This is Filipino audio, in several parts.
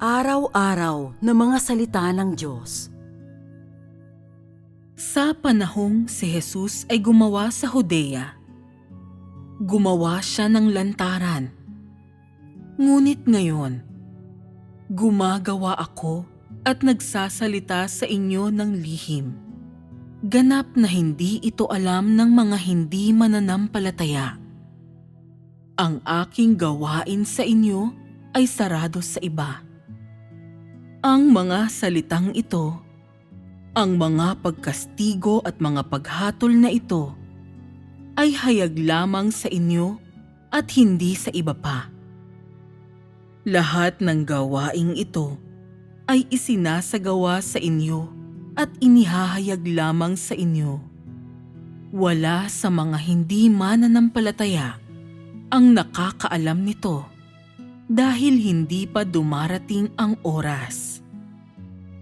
Araw-araw na mga salita ng Diyos. Sa panahong si Jesus ay gumawa sa Hodea, gumawa siya ng lantaran. Ngunit ngayon, gumagawa ako at nagsasalita sa inyo ng lihim. Ganap na hindi ito alam ng mga hindi mananampalataya. Ang aking gawain sa inyo ay sarado sa iba. Ang mga salitang ito ang mga pagkastigo at mga paghatol na ito ay hayag lamang sa inyo at hindi sa iba pa. Lahat ng gawaing ito ay isinasagawa sa inyo at inihahayag lamang sa inyo. Wala sa mga hindi mananampalataya ang nakakaalam nito dahil hindi pa dumarating ang oras.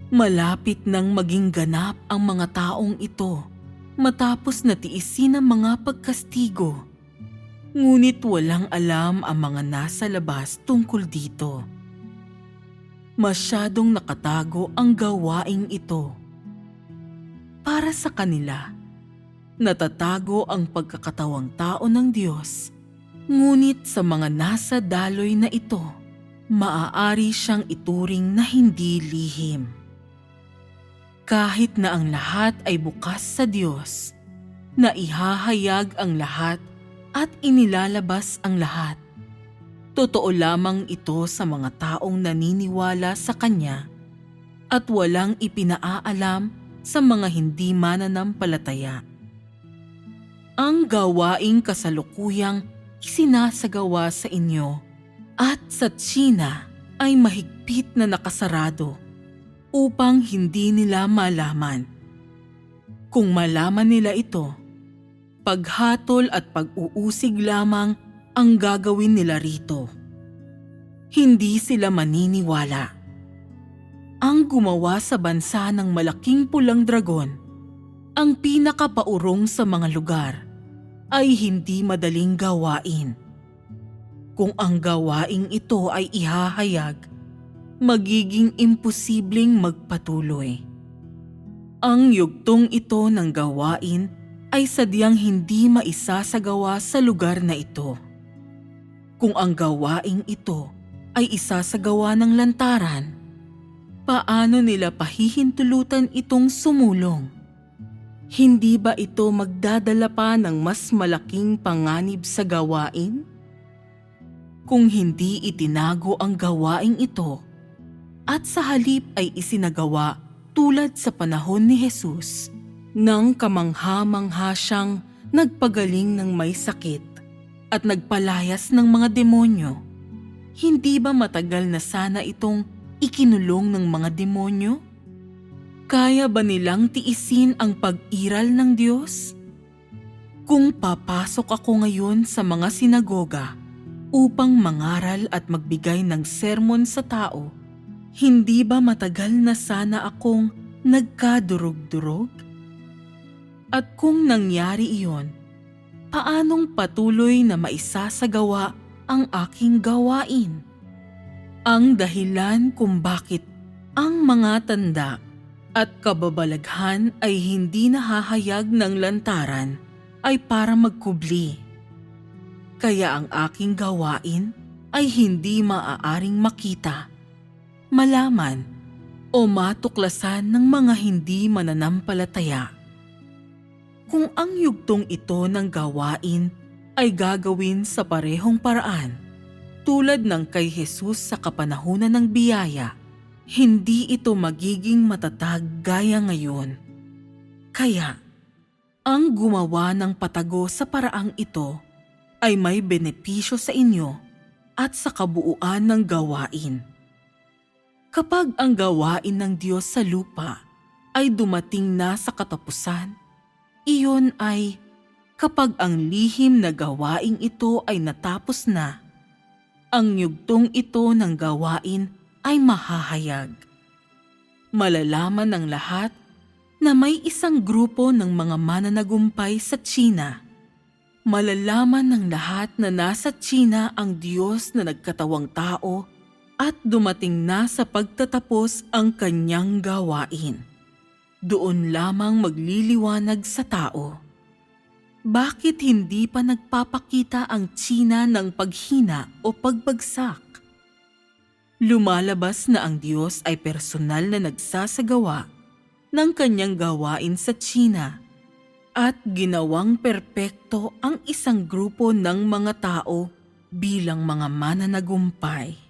Malapit nang maging ganap ang mga taong ito matapos na tiisin ang mga pagkastigo. Ngunit walang alam ang mga nasa labas tungkol dito. Masyadong nakatago ang gawaing ito. Para sa kanila, natatago ang pagkakatawang tao ng Diyos. Ngunit sa mga nasa daloy na ito, maaari siyang ituring na hindi lihim. Kahit na ang lahat ay bukas sa Diyos, na ihahayag ang lahat at inilalabas ang lahat. Totoo lamang ito sa mga taong naniniwala sa Kanya at walang ipinaalam sa mga hindi mananampalataya. Ang gawaing kasalukuyang isinasagawa sa inyo at sa Tsina ay mahigpit na nakasarado upang hindi nila malaman. Kung malaman nila ito, paghatol at pag-uusig lamang ang gagawin nila rito. Hindi sila maniniwala. Ang gumawa sa bansa ng malaking pulang dragon, ang pinakapaurong sa mga lugar, ay hindi madaling gawain. Kung ang gawaing ito ay ihahayag, magiging imposibleng magpatuloy. Ang yugtong ito ng gawain ay sadyang hindi maisasagawa sa lugar na ito. Kung ang gawaing ito ay isasagawa ng lantaran, paano nila pahihintulutan itong sumulong? Hindi ba ito magdadala pa ng mas malaking panganib sa gawain? Kung hindi itinago ang gawaing ito, at sa halip ay isinagawa tulad sa panahon ni Jesus nang kamangha-mangha siyang nagpagaling ng may sakit at nagpalayas ng mga demonyo. Hindi ba matagal na sana itong ikinulong ng mga demonyo? Kaya ba nilang tiisin ang pag-iral ng Diyos? Kung papasok ako ngayon sa mga sinagoga upang mangaral at magbigay ng sermon sa tao, hindi ba matagal na sana akong nagkadurog-durog? At kung nangyari iyon, paanong patuloy na maisasagawa ang aking gawain? Ang dahilan kung bakit ang mga tanda at kababalaghan ay hindi nahahayag ng lantaran ay para magkubli. Kaya ang aking gawain ay hindi maaaring makita malaman o matuklasan ng mga hindi mananampalataya. Kung ang yugtong ito ng gawain ay gagawin sa parehong paraan, tulad ng kay Jesus sa kapanahunan ng biyaya, hindi ito magiging matatag gaya ngayon. Kaya, ang gumawa ng patago sa paraang ito ay may benepisyo sa inyo at sa kabuuan ng gawain. Kapag ang gawain ng Diyos sa lupa ay dumating na sa katapusan, iyon ay kapag ang lihim na gawain ito ay natapos na, ang yugtong ito ng gawain ay mahahayag. Malalaman ng lahat na may isang grupo ng mga mananagumpay sa China. Malalaman ng lahat na nasa China ang Diyos na nagkatawang tao at dumating na sa pagtatapos ang kanyang gawain. Doon lamang magliliwanag sa tao. Bakit hindi pa nagpapakita ang tsina ng paghina o pagbagsak? Lumalabas na ang Diyos ay personal na nagsasagawa ng kanyang gawain sa Tsina at ginawang perpekto ang isang grupo ng mga tao bilang mga mananagumpay.